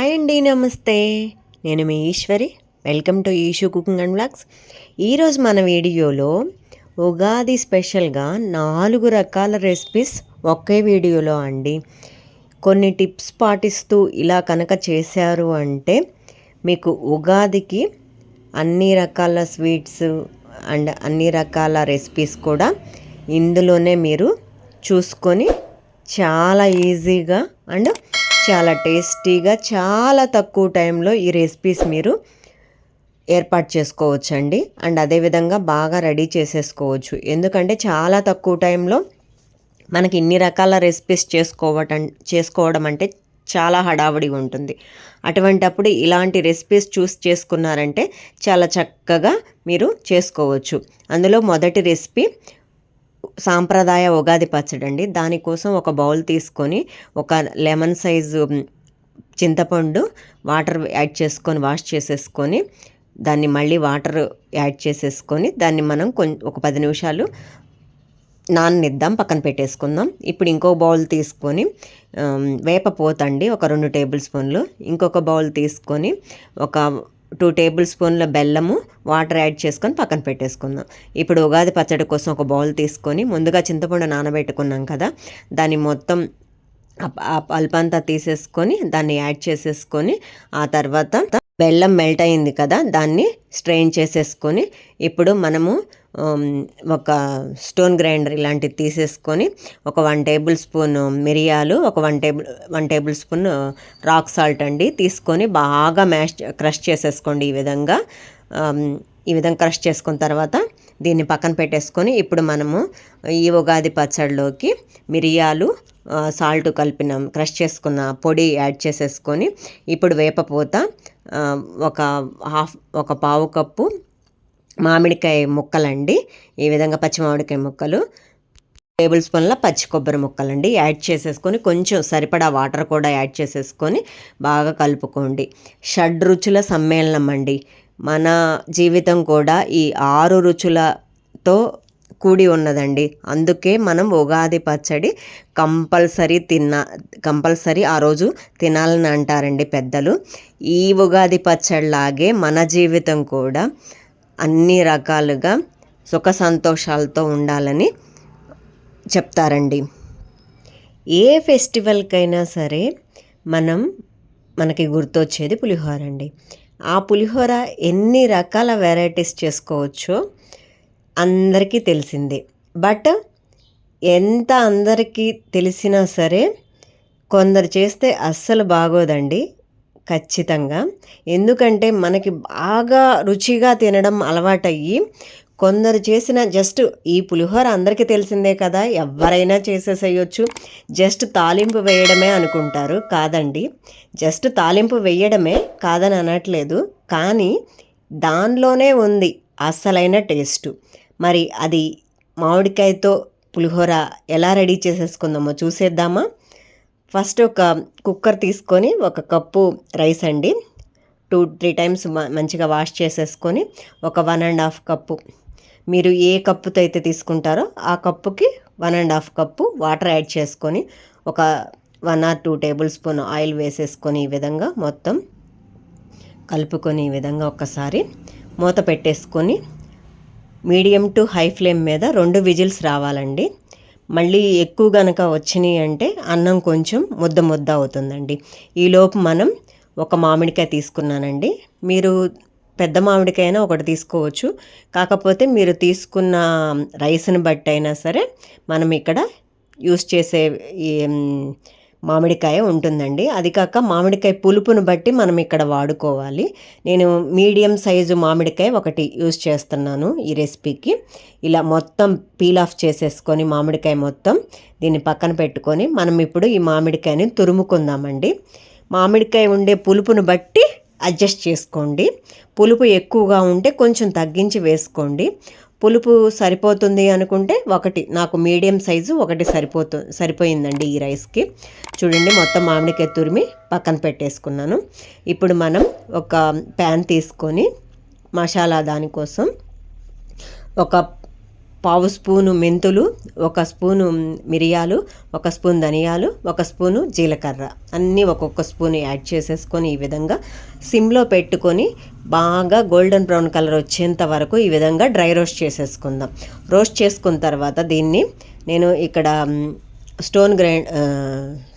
Hi అండి నమస్తే. నేను మీ Eshwari. Welcome to Eshu cooking and blogs ఈరోజు మన వీడియోలో ఉగాది స్పెషల్గా నాలుగు రకాల రెసిపీస్ ఒకే వీడియోలో అండి. కొన్ని టిప్స్ పాటిస్తూ ఇలా కనుక చేశారు అంటే మీకు ఉగాదికి అన్ని రకాల స్వీట్స్ అండ్ అన్ని రకాల రెసిపీస్ కూడా ఇందులోనే మీరు చూసుకొని చాలా ఈజీగా అండ్ చాలా టేస్టీగా చాలా తక్కువ టైంలో ఈ రెసిపీస్ మీరు ఏర్పాటు చేసుకోవచ్చండి. అండ్ అదేవిధంగా బాగా రెడీ చేసేసుకోవచ్చు. ఎందుకంటే చాలా తక్కువ టైంలో మనకి ఇన్ని రకాల రెసిపీస్ చేసుకోవటం చేసుకోవడం అంటే చాలా హడావుడిగా ఉంటుంది. అటువంటప్పుడు ఇలాంటి రెసిపీస్ చూస్ చేసుకున్నారంటే చాలా చక్కగా మీరు చేసుకోవచ్చు. అందులో మొదటి రెసిపీ సాంప్రదాయ ఉగాది పచ్చడి అండి. దానికోసం ఒక బౌల్ తీసుకొని ఒక లెమన్ సైజు చింతపండు వాటర్ యాడ్ చేసుకొని వాష్ చేసేసుకొని దాన్ని మళ్ళీ వాటర్ యాడ్ చేసేసుకొని దాన్ని మనం కొంచెం ఒక పది నిమిషాలు నాననిద్దాం పక్కన పెట్టేసుకుందాం. ఇప్పుడు ఇంకో బౌల్ తీసుకొని వేప పోతండి ఒక రెండు టేబుల్ స్పూన్లు. ఇంకొక బౌల్ తీసుకొని ఒక టూ టేబుల్ స్పూన్ల బెల్లము వాటర్ యాడ్ చేసుకొని పక్కన పెట్టేసుకుందాం. ఇప్పుడు ఉగాది పచ్చడి కోసం ఒక బౌల్ తీసుకొని ముందుగా చింతపండు నానబెట్టుకున్నాం కదా దాన్ని మొత్తం ఆ పల్పంతా తీసేసుకొని దాన్ని యాడ్ చేసేసుకొని ఆ తర్వాత బెల్లం మెల్ట్ అయింది కదా దాన్ని స్ట్రెయిన్ చేసేసుకొని ఇప్పుడు మనము ఒక స్టోన్ గ్రైండర్ ఇలాంటివి తీసేసుకొని ఒక వన్ టేబుల్ స్పూన్ మిరియాలు ఒక one table one table spoon rock salt అండి. తీసుకొని బాగా మ్యాష్ క్రష్ చేసేసుకోండి ఈ విధంగా. ఈ విధంగా క్రష్ చేసుకున్న తర్వాత దీన్ని పక్కన పెట్టేసుకొని ఇప్పుడు మనము ఈ ఉగాది పచ్చడిలోకి మిరియాలు సాల్ట్ కలిపిన క్రష్ చేసుకున్న పొడి యాడ్ చేసేసుకొని ఇప్పుడు వేపపోత ఒక హాఫ్ ఒక పావు కప్పు మామిడికాయ ముక్కలండి. ఈ విధంగా పచ్చి మామిడికాయ ముక్కలు టేబుల్ స్పూన్ల పచ్చి కొబ్బరి ముక్కలండి. యాడ్ చేసేసుకొని కొంచెం సరిపడా వాటర్ కూడా యాడ్ చేసేసుకొని బాగా కలుపుకోండి. షడ్ రుచుల సమ్మేళనం అండి. మన జీవితం కూడా ఈ ఆరు రుచులతో కూడి ఉన్నదండి. అందుకే మనం ఉగాది పచ్చడి కంపల్సరీ తిన్న కంపల్సరీ ఆ రోజు తినాలని అంటారండి పెద్దలు. ఈ ఉగాది పచ్చడిలాగే మన జీవితం కూడా అన్ని రకాలుగా సుఖ సంతోషాలతో ఉండాలని చెప్తారండి. ఏ ఫెస్టివల్కైనా సరే మనం మనకి గుర్తొచ్చేది పులిహోర అండి ఆ పులిహోర ఎన్ని రకాల వెరైటీస్ చేసుకోవచ్చో అందరికీ తెలిసిందే. బట్ ఎంత అందరికీ తెలిసినా సరే కొందరు చేస్తే అస్సలు బాగోదండి. ఖచ్చితంగా. ఎందుకంటే మనకి బాగా రుచిగా తినడం అలవాటయ్యి కొందరు చేసిన జస్ట్ ఈ పులిహోర అందరికీ తెలిసిందే కదా ఎవరైనా చేసేసేయచ్చు. జస్ట్ తాలింపు వేయడమే అనుకుంటారు. కాదండి. జస్ట్ తాలింపు వేయడమే కాదని అనట్లేదు. కానీ దానిలోనే ఉంది అసలైన టేస్ట్ మరి అది మామిడికాయతో పులిహోర ఎలా రెడీ చేసేసుకుందామో చూసేద్దామా? ఫస్ట్ ఒక కుక్కర్ తీసుకొని ఒక కప్పు రైస్ అండి. టూ త్రీ టైమ్స్ మంచిగా వాష్ చేసేసుకొని ఒక వన్ అండ్ హాఫ్ కప్పు. మీరు ఏ కప్పుతో అయితే తీసుకుంటారో ఆ కప్పుకి one and half cup water add చేసుకొని ఒక one or two table spoon oil వేసేసుకొని ఈ విధంగా మొత్తం కలుపుకొని ఈ విధంగా ఒకసారి మూత పెట్టేసుకొని మీడియం టు హై ఫ్లేమ్ మీద రెండు విజిల్స్ రావాలండి. మళ్ళీ ఎక్కువ గనక వచ్చినాయి అంటే అన్నం కొంచెం ముద్ద ముద్ద అవుతుందండి. ఈలోపు మనం ఒక మామిడికాయ తీసుకున్నానండి. మీరు పెద్ద మామిడికాయ అయినా ఒకటి తీసుకోవచ్చు. కాకపోతే మీరు తీసుకున్న రైస్ని బట్టి అయినా సరే మనం ఇక్కడ యూస్ చేసే మామిడికాయ ఉంటుందండి. అది కాక మామిడికాయ పులుపును బట్టి మనం ఇక్కడ వాడుకోవాలి. నేను మీడియం సైజు మామిడికాయ ఒకటి యూజ్ చేస్తున్నాను ఈ రెసిపీకి. ఇలా మొత్తం పీల్ ఆఫ్ చేసేసుకొని మామిడికాయ మొత్తం దీన్ని పక్కన పెట్టుకొని మనం ఇప్పుడు ఈ మామిడికాయని తురుముకుందామండి. మామిడికాయ ఉండే పులుపును బట్టి అడ్జస్ట్ చేసుకోండి. పులుపు ఎక్కువగా ఉంటే కొంచెం తగ్గించి వేసుకోండి. పులుపు సరిపోతుంది అనుకుంటే ఒకటి. నాకు మీడియం సైజు ఒకటి సరిపోతు సరిపోయిందండి ఈ రైస్కి. చూడండి మొత్తం మామిడికాయ తురిమి పక్కన పెట్టేసుకున్నాను. ఇప్పుడు మనం ఒక ప్యాన్ తీసుకొని మసాలా దానికోసం ఒక పావు స్పూను మెంతులు ఒక స్పూను మిరియాలు ఒక స్పూన్ ధనియాలు ఒక స్పూను జీలకర్ర. అన్నీ ఒక్కొక్క స్పూన్ యాడ్ చేసేసుకొని ఈ విధంగా సిమ్లో పెట్టుకొని బాగా గోల్డెన్ బ్రౌన్ కలర్ వచ్చేంత వరకు ఈ విధంగా డ్రై రోస్ట్ చేసేసుకుందాం. రోస్ట్ చేసుకున్న తర్వాత దీన్ని నేను ఇక్కడ స్టోన్ గ్రైండ్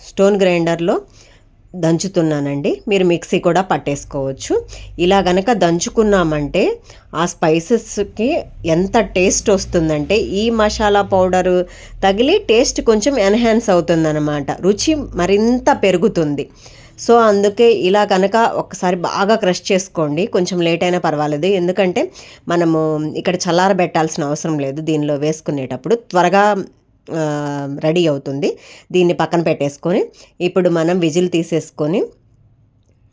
స్టోన్ గ్రైండర్లో దంచుతున్నానండి. మీరు మిక్సీ కూడా పట్టేసుకోవచ్చు. ఇలా గనక దంచుకున్నామంటే ఆ స్పైసెస్కి ఎంత టేస్ట్ వస్తుందంటే ఈ మసాలా పౌడరు తగిలి టేస్ట్ కొంచెం ఎన్హాన్స్ అవుతుందన్నమాట. రుచి మరింత పెరుగుతుంది. సో అందుకే ఇలా కనుక ఒకసారి బాగా క్రష్ చేసుకోండి. కొంచెం లేట్ అయినా పర్వాలేదు. ఎందుకంటే మనము ఇక్కడ చల్లారబెట్టాల్సిన అవసరం లేదు దీనిలో వేసుకునేటప్పుడు. త్వరగా రెడీ అవుతుంది. దీన్ని పక్కన పెట్టేసుకొని ఇప్పుడు మనం విజిల్ తీసేసుకొని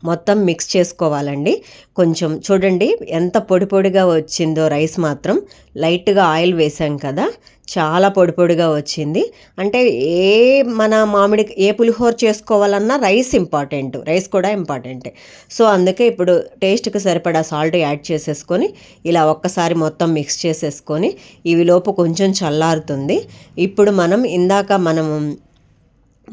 మొత్తం మిక్స్ చేసుకోవాలండి. కొంచెం చూడండి ఎంత పొడి పొడిగా వచ్చిందో రైస్ మాత్రం. లైట్గా ఆయిల్ వేసాం కదా చాలా పొడి పొడిగా వచ్చింది. అంటే ఏ మన మామిడి ఏ పులిహోర చేసుకోవాలన్నా రైస్ ఇంపార్టెంట్ రైస్ కూడా ఇంపార్టెంటే. సో అందుకే ఇప్పుడు టేస్ట్కి సరిపడా సాల్ట్ యాడ్ చేసేసుకొని ఇలా ఒక్కసారి మొత్తం మిక్స్ చేసేసుకొని ఇవి లోపు కొంచెం చల్లారుతుంది. ఇప్పుడు మనం ఇందాక మనం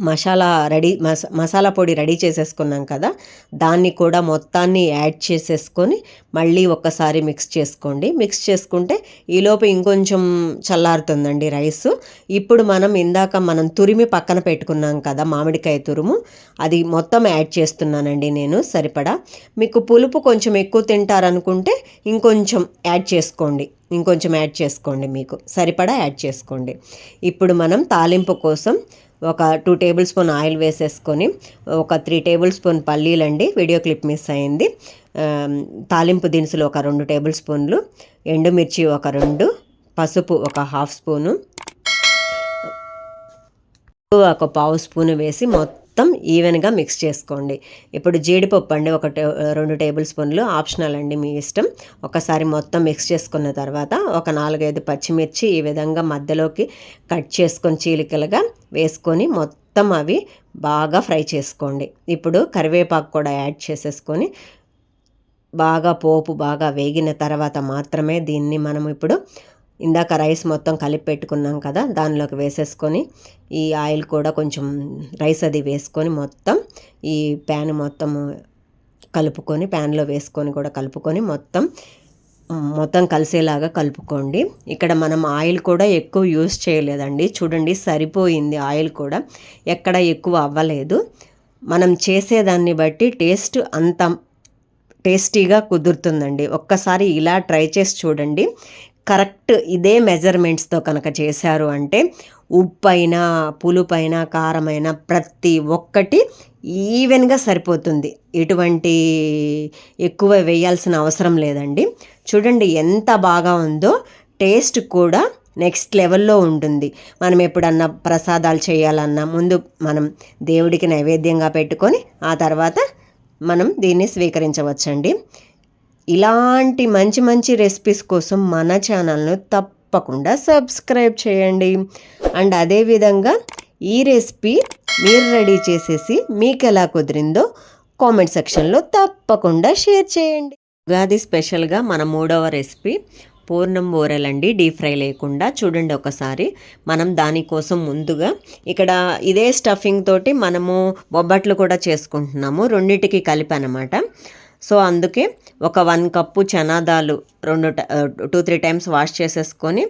మసాలా రెడీ మస మసాలా పొడి రెడీ చేసేసుకున్నాం కదా దాన్ని కూడా మొత్తాన్ని యాడ్ చేసేసుకొని మళ్ళీ ఒక్కసారి మిక్స్ చేసుకోండి. మిక్స్ చేసుకుంటే ఈలోపు ఇంకొంచెం చల్లారుతుందండి రైస్. ఇప్పుడు మనం ఇందాక మనం తురిమి పక్కన పెట్టుకున్నాం కదా మామిడికాయ తురుము అది మొత్తం యాడ్ చేస్తున్నానండి నేను సరిపడా? మీకు పులుపు కొంచెం ఎక్కువ తింటారనుకుంటే ఇంకొంచెం యాడ్ చేసుకోండి. ఇంకొంచెం యాడ్ చేసుకోండి మీకు సరిపడా యాడ్ చేసుకోండి. ఇప్పుడు మనం తాలింపు కోసం ఒక టూ టేబుల్ స్పూన్ ఆయిల్ వేసేసుకొని ఒక త్రీ టేబుల్ స్పూన్ పల్లీలండి వీడియో క్లిప్ మిస్ అయింది. తాలింపు దినుసులు ఒక రెండు టేబుల్ స్పూన్లు ఎండుమిర్చి ఒక రెండు పసుపు ఒక హాఫ్ స్పూను ఒక పావు స్పూన్ వేసి మొత్తం మొత్తం ఈవెన్గా మిక్స్ చేసుకోండి. ఇప్పుడు జీడిపప్పు అండి ఒక రెండు టేబుల్ స్పూన్లు ఆప్షనల్ అండి మీ ఇష్టం. ఒకసారి మొత్తం మిక్స్ చేసుకున్న తర్వాత ఒక నాలుగైదు పచ్చిమిర్చి ఈ విధంగా మధ్యలోకి కట్ చేసుకొని చీలికలుగా వేసుకొని మొత్తం అవి బాగా ఫ్రై చేసుకోండి. ఇప్పుడు కరివేపాకు కూడా యాడ్ చేసేసుకొని బాగా పోపు బాగా వేగిన తర్వాత మాత్రమే దీన్ని మనం ఇప్పుడు ఇందాక రైస్ మొత్తం కలిపి పెట్టుకున్నాం కదా దానిలోకి వేసేసుకొని ఈ ఆయిల్ కూడా కొంచెం రైస్ అది వేసుకొని మొత్తం ఈ ప్యాన్ మొత్తం కలుపుకొని ప్యాన్లో వేసుకొని కూడా కలుపుకొని మొత్తం మొత్తం కలిసేలాగా కలుపుకోండి. ఇక్కడ మనం ఆయిల్ కూడా ఎక్కువ యూస్ చేయలేదండి. చూడండి సరిపోయింది ఆయిల్ కూడా. ఎక్కడ ఎక్కువ అవ్వలేదు. మనం చేసేదాన్ని బట్టి టేస్ట్ అంత టేస్టీగా కుదురుతుందండి. ఒక్కసారి ఇలా ట్రై చేసి చూడండి. కరెక్ట్ ఇదే మెజర్మెంట్స్తో కనుక చేశారు అంటే ఉప్పు అయినా పులుపైన కారమైన ప్రతి ఒక్కటి ఈవెన్గా సరిపోతుంది. ఎటువంటి ఎక్కువ వేయాల్సిన అవసరం లేదండి. చూడండి ఎంత బాగా ఉందో టేస్ట్ కూడా నెక్స్ట్ లెవెల్లో ఉంటుంది. మనం ఎప్పుడన్నా ప్రసాదాలు చేయాలన్నా ముందు మనం దేవుడికి నైవేద్యంగా పెట్టుకొని ఆ తర్వాత మనం దీన్ని స్వీకరించవచ్చండి. ఇలాంటి మంచి మంచి రెసిపీస్ కోసం మన ఛానల్ను తప్పకుండా సబ్స్క్రైబ్ చేయండి. అండ్ అదేవిధంగా ఈ రెసిపీ మీరు రెడీ చేసేసి మీకు ఎలా కుదిరిందో కామెంట్ సెక్షన్లో తప్పకుండా షేర్ చేయండి. ఉగాది స్పెషల్గా మన మూడవ రెసిపీ పూర్ణం బోరెలండి డీప్ ఫ్రై లేకుండా చూడండి ఒకసారి. మనం దానికోసం ముందుగా ఇక్కడ ఇదే స్టఫింగ్ తోటి మనము బొబ్బట్లు కూడా చేసుకుంటున్నాము. రెండింటికి కలిపి అనమాట సో అందుకే ఒక వన్ కప్పు చనాదాలు రెండు టూ త్రీ టైమ్స్ వాష్ చేసేసుకొని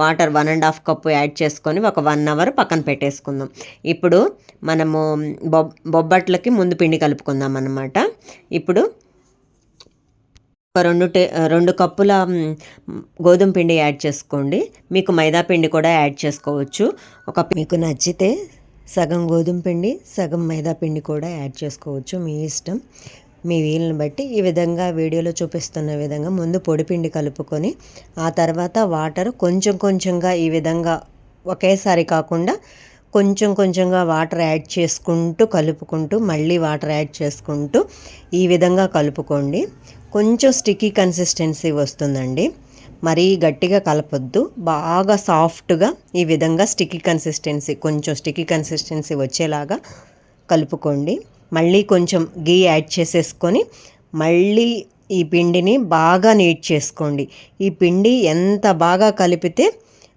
water one and half cup add చేసుకొని ఒక వన్ అవర్ పక్కన పెట్టేసుకుందాం. ఇప్పుడు మనము బొబ్ బొబ్బట్లకి ముందు పిండి కలుపుకుందాం అన్నమాట. ఇప్పుడు ఒక రెండు టే రెండు కప్పుల గోధుమ పిండి యాడ్ చేసుకోండి. మీకు మైదా పిండి కూడా యాడ్ చేసుకోవచ్చు. ఒక మీకు నచ్చితే సగం గోధుమ పిండి సగం మైదా పిండి కూడా యాడ్ చేసుకోవచ్చు మీ ఇష్టం. మీ వీలుని బట్టి ఈ విధంగా వీడియోలో చూపిస్తున్న విధంగా ముందు పొడిపిండి కలుపుకొని ఆ తర్వాత వాటర్ కొంచెం కొంచెంగా ఈ విధంగా ఒకేసారి కాకుండా కొంచెం కొంచెంగా వాటర్ యాడ్ చేసుకుంటూ కలుపుకుంటూ మళ్ళీ వాటర్ యాడ్ చేసుకుంటూ ఈ విధంగా కలుపుకోండి. కొంచెం స్టిక్కీ కన్సిస్టెన్సీ వస్తుందండి. మరీ గట్టిగా కలపొద్దు. బాగా సాఫ్ట్గా ఈ విధంగా స్టిక్కీ కన్సిస్టెన్సీ కొంచెం స్టిక్కీ కన్సిస్టెన్సీ వచ్చేలాగా కలుపుకోండి. మళ్ళీ కొంచెం గీ యాడ్ చేసేసుకొని మళ్ళీ ఈ పిండిని బాగా నీట్ చేసుకోండి. ఈ పిండి ఎంత బాగా కలిపితే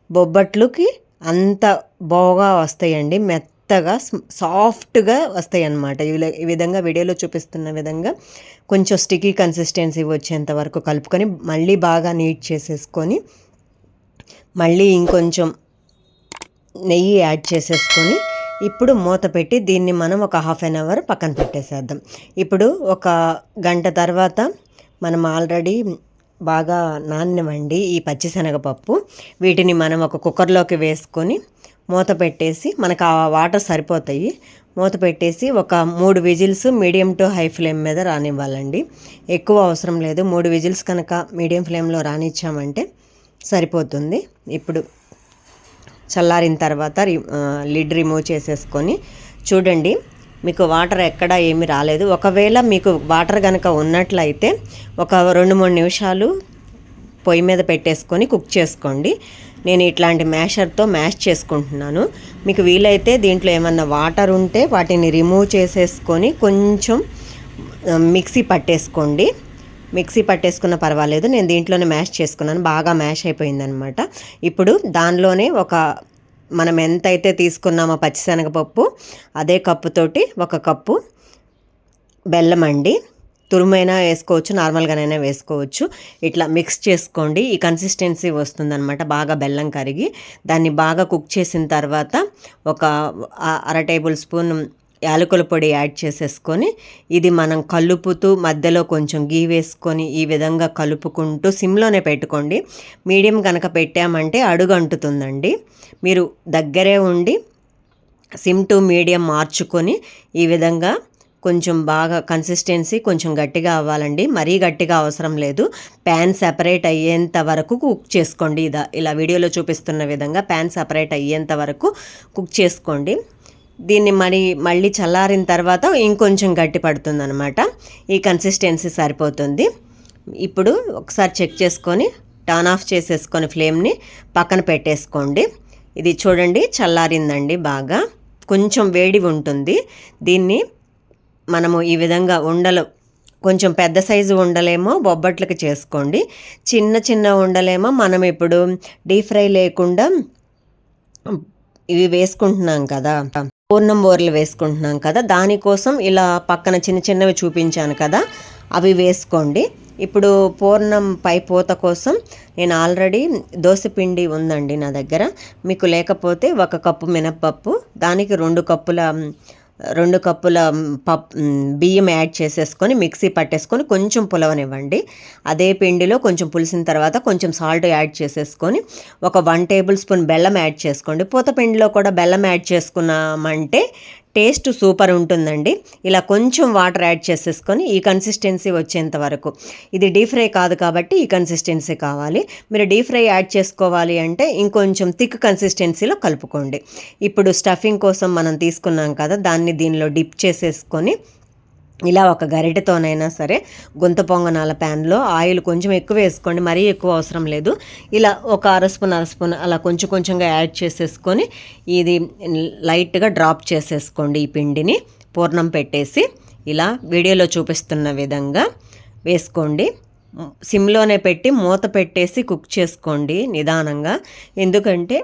బొబ్బట్లుకి అంత బాగా వస్తాయండి. మెత్తగా సాఫ్ట్గా వస్తాయి అన్నమాట ఈ విధంగా వీడియోలో చూపిస్తున్న విధంగా కొంచెం స్టికీ కన్సిస్టెన్సీ వచ్చేంత వరకు కలుపుకొని మళ్ళీ బాగా నీట్ చేసేసుకొని మళ్ళీ ఇంకొంచెం నెయ్యి యాడ్ చేసేసుకొని ఇప్పుడు మూత పెట్టి దీన్ని మనం ఒక హాఫ్ అన్ అవర్ పక్కన పెట్టేసేద్దాం. ఇప్పుడు ఒక గంట తర్వాత మనం ఆల్రెడీ బాగా నాణ్యమండి ఈ పచ్చిశనగపప్పు. వీటిని మనం ఒక కుక్కర్లోకి వేసుకొని మూత పెట్టేసి మనకు ఆ వాటర్ సరిపోతాయి. మూత పెట్టేసి ఒక మూడు whistles medium to high flame మీద రానివ్వాలండి. ఎక్కువ అవసరం లేదు. మూడు విజిల్స్ కనుక మీడియం ఫ్లేమ్లో రానిచ్చామంటే సరిపోతుంది. ఇప్పుడు చల్లారిన తర్వాత లిడ్ రిమూవ్ చేసేసుకొని చూడండి మీకు వాటర్ ఎక్కడ ఏమి రాలేదు. ఒకవేళ మీకు వాటర్ కనుక ఉన్నట్లయితే ఒక రెండు మూడు నిమిషాలు పొయ్యి మీద పెట్టేసుకొని కుక్ చేసుకోండి. నేను ఇట్లాంటి మ్యాషర్తో మ్యాష్ చేసుకుంటున్నాను. మీకు వీలైతే దీంట్లో ఏమన్నా వాటర్ ఉంటే వాటిని రిమూవ్ చేసేసుకొని కొంచెం మిక్సీ పట్టేసుకోండి. మిక్సీ పట్టేసుకున్న పర్వాలేదు. నేను దీంట్లోనే మ్యాష్ చేసుకున్నాను. బాగా మ్యాష్ అయిపోయిందనమాట ఇప్పుడు దానిలోనే ఒక మనం ఎంతైతే తీసుకున్నామో పచ్చిశనగపప్పు అదే కప్పుతోటి ఒక కప్పు బెల్లం అండి. తురుమైనా వేసుకోవచ్చు నార్మల్గానైనా వేసుకోవచ్చు. ఇట్లా మిక్స్ చేసుకోండి. ఈ కన్సిస్టెన్సీ వస్తుందన్నమాట. బాగా బెల్లం కరిగి దాన్ని బాగా కుక్ చేసిన తర్వాత ఒక అర టేబుల్ స్పూన్ యాలకుల పొడి యాడ్ చేసేసుకొని ఇది మనం కలుపుతూ మధ్యలో కొంచెం గీ వేసుకొని ఈ విధంగా కలుపుకుంటూ సిమ్లోనే పెట్టుకోండి. మీడియం కనుక పెట్టామంటే అడుగు అంటుతుందండి మీరు దగ్గరే ఉండి సిమ్ టు మీడియం మార్చుకొని ఈ విధంగా కొంచెం బాగా కన్సిస్టెన్సీ కొంచెం గట్టిగా అవ్వాలండి. మరీ గట్టిగా అవసరం లేదు. ప్యాన్ సెపరేట్ అయ్యేంత వరకు కుక్ చేసుకోండి. ఇదా ఇలా వీడియోలో చూపిస్తున్న విధంగా ప్యాన్ సెపరేట్ అయ్యేంత వరకు కుక్ చేసుకోండి. దీన్ని మరి మళ్ళీ చల్లారిన తర్వాత ఇంకొంచెం గట్టి పడుతుంది అనమాట ఈ కన్సిస్టెన్సీ సరిపోతుంది. ఇప్పుడు ఒకసారి చెక్ చేసుకొని టర్న్ ఆఫ్ చేసేసుకొని ఫ్లేమ్ని పక్కన పెట్టేసుకోండి. ఇది చూడండి చల్లారిందండి బాగా. కొంచెం వేడి ఉంటుంది. దీన్ని మనము ఈ విధంగా ఉండలు కొంచెం పెద్ద సైజు ఉండలేమో బొబ్బట్లకి చేసుకోండి. చిన్న చిన్న ఉండలేమో మనం ఇప్పుడు డీప్ ఫ్రై లేకుండా ఇవి వేసుకుంటున్నాం కదా. పూర్ణం బోర్లు వేసుకుంటున్నాం కదా. దానికోసం ఇలా పక్కన చిన్న చిన్నవి చూపించాను కదా. అవి వేసుకోండి. ఇప్పుడు పూర్ణం పై పూత కోసం నేను ఆల్రెడీ దోశపిండి ఉందండి నా దగ్గర. మీకు లేకపోతే ఒక కప్పు మినప్పప్పు దానికి రెండు కప్పుల రెండు కప్పుల పప్ బియ్యం యాడ్ చేసేసుకొని మిక్సీ పట్టేసుకొని కొంచెం పులవనివ్వండి. అదే పిండిలో కొంచెం పులిసిన తర్వాత కొంచెం సాల్ట్ యాడ్ చేసేసుకొని ఒక వన్ టేబుల్ స్పూన్ బెల్లం యాడ్ చేసుకోండి. పూత పిండిలో కూడా బెల్లం యాడ్ చేసుకున్నామంటే టేస్ట్ సూపర్ ఉంటుందండి. ఇలా కొంచెం వాటర్ యాడ్ చేసేసుకొని ఈ కన్సిస్టెన్సీ వచ్చేంత వరకు. ఇది డీప్ ఫ్రై కాదు కాబట్టి ఈ కన్సిస్టెన్సీ కావాలి. మీరు డీప్ ఫ్రై యాడ్ చేసుకోవాలి అంటే ఇంకొంచెం థిక్ కన్సిస్టెన్సీలో కలుపుకోండి. ఇప్పుడు స్టఫింగ్ కోసం మనం తీసుకున్నాం కదా దాన్ని దీనిలో డిప్ చేసేసుకొని ఇలా ఒక గరిటెతోనైనా సరే గుంత పొంగనాల ప్యాన్లో ఆయిల్ కొంచెం ఎక్కువ వేసుకోండి మరీ ఎక్కువ అవసరం లేదు. ఇలా ఒక అర స్పూన్ అర స్పూన్ అలా కొంచెం కొంచెంగా యాడ్ చేసేసుకొని ఇది లైట్గా డ్రాప్ చేసేసుకోండి ఈ పిండిని. పూర్ణం పెట్టేసి ఇలా వీడియోలో చూపిస్తున్న విధంగా వేసుకోండి. సిమ్లోనే పెట్టి మూత పెట్టేసి కుక్ చేసుకోండి నిదానంగా. ఎందుకంటే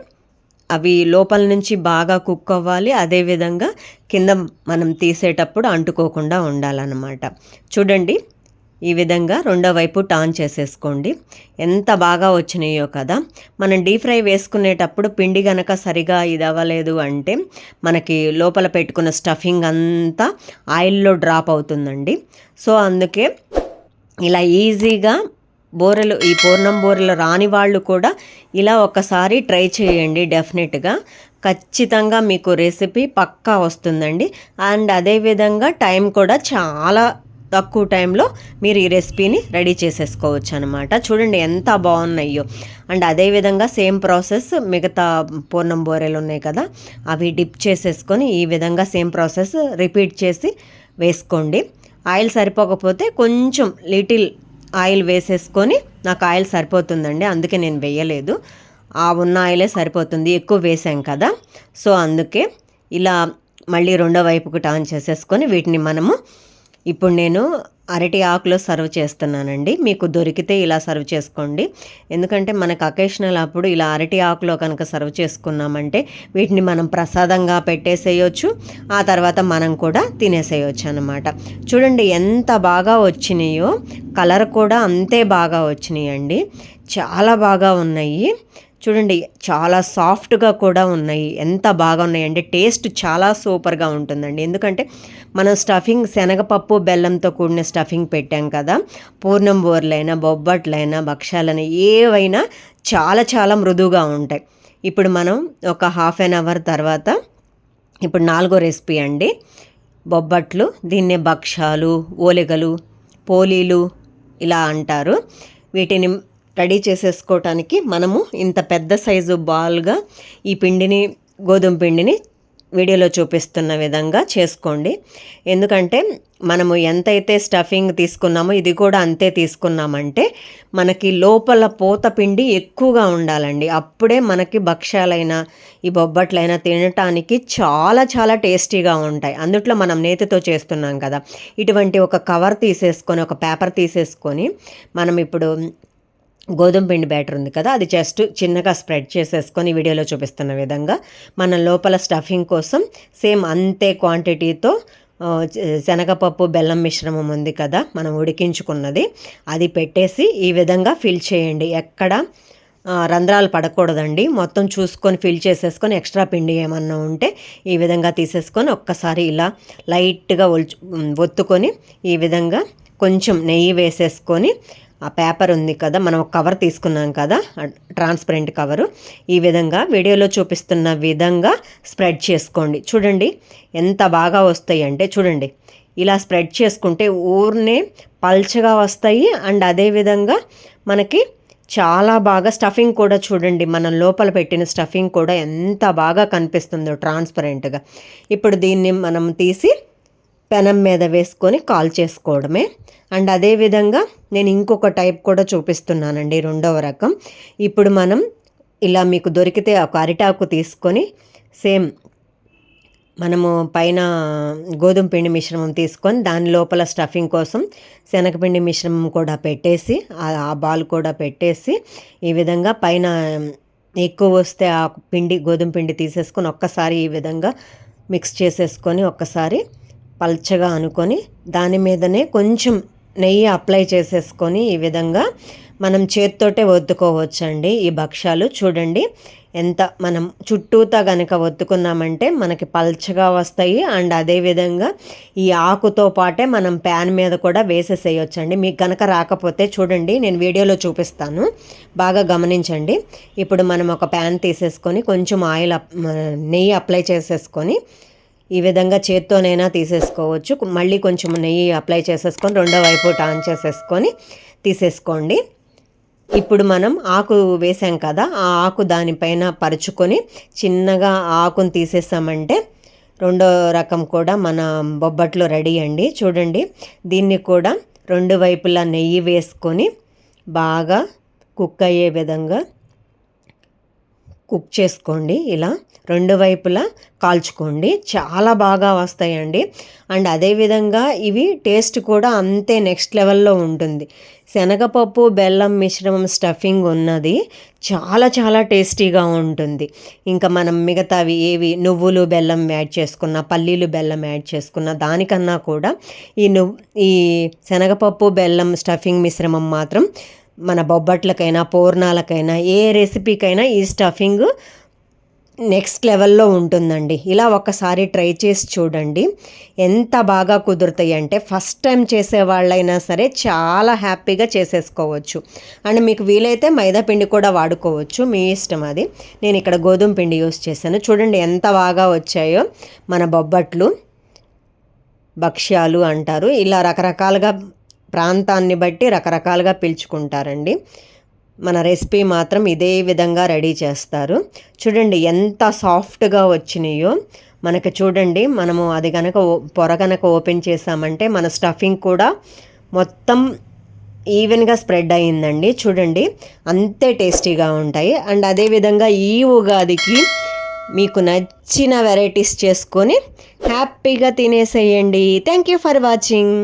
అవి లోపల నుంచి బాగా కుక్ అవ్వాలి. అదేవిధంగా కింద మనం తీసేటప్పుడు అంటుకోకుండా ఉండాలన్నమాట. చూడండి ఈ విధంగా రెండో వైపు టాన్ చేసేసుకోండి. ఎంత బాగా వచ్చినాయో కదా. మనం డీప్ ఫ్రై వేసుకునేటప్పుడు పిండి గనక సరిగా ఇది అవ్వలేదు అంటే మనకి లోపల పెట్టుకున్న స్టఫింగ్ అంతా ఆయిల్లో డ్రాప్ అవుతుందండి. సో అందుకే ఇలా ఈజీగా బోరెలు ఈ పూర్ణం బోరెలు రాని వాళ్ళు కూడా ఇలా ఒకసారి ట్రై చేయండి డెఫినెట్గా. ఖచ్చితంగా మీకు రెసిపీ పక్కా వస్తుందండి. అండ్ అదేవిధంగా టైం కూడా చాలా తక్కువ టైంలో మీరు ఈ రెసిపీని రెడీ చేసేసుకోవచ్చు అనమాట చూడండి ఎంత బాగున్నాయో. అండ్ అదేవిధంగా సేమ్ ప్రాసెస్ మిగతా పూర్ణం బోరెలు ఉన్నాయి కదా అవి డిప్ చేసేసుకొని ఈ విధంగా సేమ్ ప్రాసెస్ రిపీట్ చేసి వేసుకోండి. ఆయిల్ సరిపోకపోతే కొంచెం లిటిల్ ఆయిల్ వేసేసుకొని నాకు ఆయిల్ సరిపోతుందండి అందుకే నేను వేయలేదు. ఆ ఉన్న ఆయిలే సరిపోతుంది ఎక్కువ వేసాం కదా. సో అందుకే ఇలా మళ్ళీ రెండో వైపుకు టర్న్ చేసేసుకొని వీటిని మనము ఇప్పుడు నేను అరటి ఆకులో సర్వ్ చేస్తున్నానండి. మీకు దొరికితే ఇలా సర్వ్ చేసుకోండి. ఎందుకంటే మనకు అకేషనల్ అప్పుడు ఇలా అరటి ఆకులో కనుక సర్వ్ చేసుకున్నామంటే వీటిని మనం ప్రసాదంగా పెట్టేసేయచ్చు. ఆ తర్వాత మనం కూడా తినేసేయచ్చు అనమాట చూడండి ఎంత బాగా వచ్చినాయో కలర్ కూడా అంతే బాగా వచ్చినాయండి. చాలా బాగా ఉన్నాయి. చూడండి చాలా సాఫ్ట్గా కూడా ఉన్నాయి. ఎంత బాగా ఉన్నాయండి టేస్ట్ చాలా సూపర్గా ఉంటుందండి. ఎందుకంటే మనం స్టఫింగ్ శనగపప్పు బెల్లంతో కూడిన స్టఫింగ్ పెట్టాం కదా. పూర్ణం బోర్లైనా బొబ్బట్లైనా భక్షాలైనా ఏవైనా చాలా చాలా మృదువుగా ఉంటాయి. ఇప్పుడు మనం ఒక హాఫ్ అన్ అవర్ తర్వాత ఇప్పుడు నాలుగో రెసిపీ అండి. బొబ్బట్లు దీన్నే భక్షాలు ఓలిగలు పోలీలు ఇలా అంటారు. వీటిని రెడీ చేసేసుకోవటానికి మనము ఇంత పెద్ద సైజు బాల్గా ఈ పిండిని గోధుమ పిండిని వీడియోలో చూపిస్తున్న విధంగా చేసుకోండి. ఎందుకంటే మనము ఎంతైతే స్టఫింగ్ తీసుకున్నామో ఇది కూడా అంతే తీసుకున్నామంటే మనకి లోపల పూత పిండి ఎక్కువగా ఉండాలండి. అప్పుడే మనకి భక్ష్యాలైనా ఈ బొబ్బట్లైనా తినటానికి చాలా చాలా టేస్టీగా ఉంటాయి. అందుట్లో మనం నేతితో చేస్తున్నాం కదా. ఇటువంటి ఒక కవర్ తీసేసుకొని ఒక పేపర్ తీసేసుకొని మనం ఇప్పుడు గోధుమ పిండి బ్యాటర్ ఉంది కదా అది జస్ట్ చిన్నగా స్ప్రెడ్ చేసేసుకొని వీడియోలో చూపిస్తున్న విధంగా మన లోపల స్టఫింగ్ కోసం సేమ్ అంతే క్వాంటిటీతో శనగపప్పు బెల్లం మిశ్రమం ఉంది కదా మనం ఉడికించుకున్నది. అది పెట్టేసి ఈ విధంగా ఫిల్ చేయండి. ఎక్కడ రంధ్రాలు పడకూడదండి. మొత్తం చూసుకొని ఫిల్ చేసేసుకొని ఎక్స్ట్రా పిండి ఏమన్నా ఉంటే ఈ విధంగా తీసేసుకొని ఒక్కసారి ఇలా లైట్గా ఒల్చు ఒత్తుకొని ఈ విధంగా కొంచెం నెయ్యి వేసేసుకొని ఆ పేపర్ ఉంది కదా మనం ఒక కవర్ తీసుకున్నాం కదా ట్రాన్స్పరెంట్ కవరు. ఈ విధంగా వీడియోలో చూపిస్తున్న విధంగా స్ప్రెడ్ చేసుకోండి. చూడండి ఎంత బాగా వస్తాయి అంటే చూడండి ఇలా స్ప్రెడ్ చేసుకుంటే ఊరినే పల్చగా వస్తాయి. అండ్ అదేవిధంగా మనకి చాలా బాగా స్టఫింగ్ కూడా చూడండి మనం లోపల పెట్టిన స్టఫింగ్ కూడా ఎంత బాగా కనిపిస్తుందో ట్రాన్స్పరెంట్గా. ఇప్పుడు దీన్ని మనం తీసి పెనం మీద వేసుకొని కాల్ చేసుకోవడమే. అండ్ అదేవిధంగా నేను ఇంకొక టైప్ కూడా చూపిస్తున్నానండి రెండవ రకం. ఇప్పుడు మనం ఇలా మీకు దొరికితే ఒక అరిటాకు తీసుకొని సేమ్ మనము పైన గోధుమ పిండి మిశ్రమం తీసుకొని దాని లోపల స్టఫింగ్ కోసం శనగపిండి మిశ్రమం కూడా పెట్టేసి ఆ బాల్ కూడా పెట్టేసి ఈ విధంగా పైన ఎక్కువ వస్తే ఆ పిండి గోధుమ పిండి తీసేసుకొని ఒక్కసారి ఈ విధంగా మిక్స్ చేసేసుకొని ఒక్కసారి పల్చగా అనుకొని దాని మీదనే కొంచెం నెయ్యి అప్లై చేసేసుకొని ఈ విధంగా మనం చేత్తోటే ఒత్తుకోవచ్చండి ఈ భక్ష్యాలు. చూడండి ఎంత మనం చుట్టూతా కనుక ఒత్తుకున్నామంటే మనకి పల్చగా వస్తాయి. అండ్ అదేవిధంగా ఈ ఆకుతో పాటే మనం ప్యాన్ మీద కూడా వేసేసేయొచ్చండి. మీకు కనుక రాకపోతే చూడండి నేను వీడియోలో చూపిస్తాను. బాగా గమనించండి. ఇప్పుడు మనం ఒక ప్యాన్ తీసేసుకొని కొంచెం ఆయిల్ నెయ్యి అప్లై చేసేసుకొని ఈ విధంగా చేత్తోనైనా తీసేసుకోవచ్చు. మళ్ళీ కొంచెం నెయ్యి అప్లై చేసేసుకొని రెండో వైపు టాన్ చేసేసుకొని తీసేసుకోండి. ఇప్పుడు మనం ఆకు వేసాం కదా ఆ ఆకు దానిపైన పరుచుకొని చిన్నగా ఆకును తీసేసామంటే రెండో రకం కూడా మన బొబ్బట్లు రెడీ అండి. చూడండి దీన్ని కూడా రెండు వైపులా నెయ్యి వేసుకొని బాగా కుక్ అయ్యే విధంగా కుక్ చేసుకోండి. ఇలా రెండు వైపులా కాల్చుకోండి. చాలా బాగా వస్తాయండి. అండ్ అదేవిధంగా ఇవి టేస్ట్ కూడా అంతే నెక్స్ట్ లెవెల్లో ఉంటుంది. శనగపప్పు బెల్లం మిశ్రమం స్టఫింగ్ ఉన్నది. చాలా చాలా టేస్టీగా ఉంటుంది. ఇంకా మనం మిగతావి ఏవి నువ్వులు బెల్లం యాడ్ చేసుకున్న పల్లీలు బెల్లం యాడ్ చేసుకున్న దానికన్నా కూడా ఈ నువ్వు ఈ శనగపప్పు బెల్లం స్టఫింగ్ మిశ్రమం మాత్రం మన బొబ్బట్లకైనా పూర్ణాలకైనా ఏ రెసిపీకైనా ఈ స్టఫింగ్ నెక్స్ట్ లెవెల్లో ఉంటుందండి. ఇలా ఒకసారి ట్రై చేసి చూడండి. ఎంత బాగా కుదురుతాయి అంటే ఫస్ట్ టైం చేసే వాళ్ళైనా సరే చాలా హ్యాపీగా చేసేసుకోవచ్చు. అండ్ మీకు వీలైతే మైదా పిండి కూడా వాడుకోవచ్చు. మీ ఇష్టం అది. నేను ఇక్కడ గోధుమ పిండి యూస్ చేశాను. చూడండి ఎంత బాగా వచ్చాయో. మన బొబ్బట్లు భక్ష్యాలు అంటారు. ఇలా రకరకాలుగా ప్రాంతాన్ని బట్టి రకరకాలుగా పిలుచుకుంటారండి. మన రెసిపీ మాత్రం ఇదే విధంగా రెడీ చేస్తారు. చూడండి ఎంత సాఫ్ట్గా వచ్చినాయో. మనకు చూడండి మనము అది కనుక పొర కనుక ఓపెన్ చేసామంటే మన స్టఫింగ్ కూడా మొత్తం ఈవెన్గా స్ప్రెడ్ అయ్యిందండి చూడండి అంతే టేస్టీగా ఉంటాయి. అండ్ అదేవిధంగా ఈ ఉగాదికి మీకు నచ్చిన వెరైటీస్ చేసుకొని హ్యాపీగా తినేసేయండి. Thank you for watching.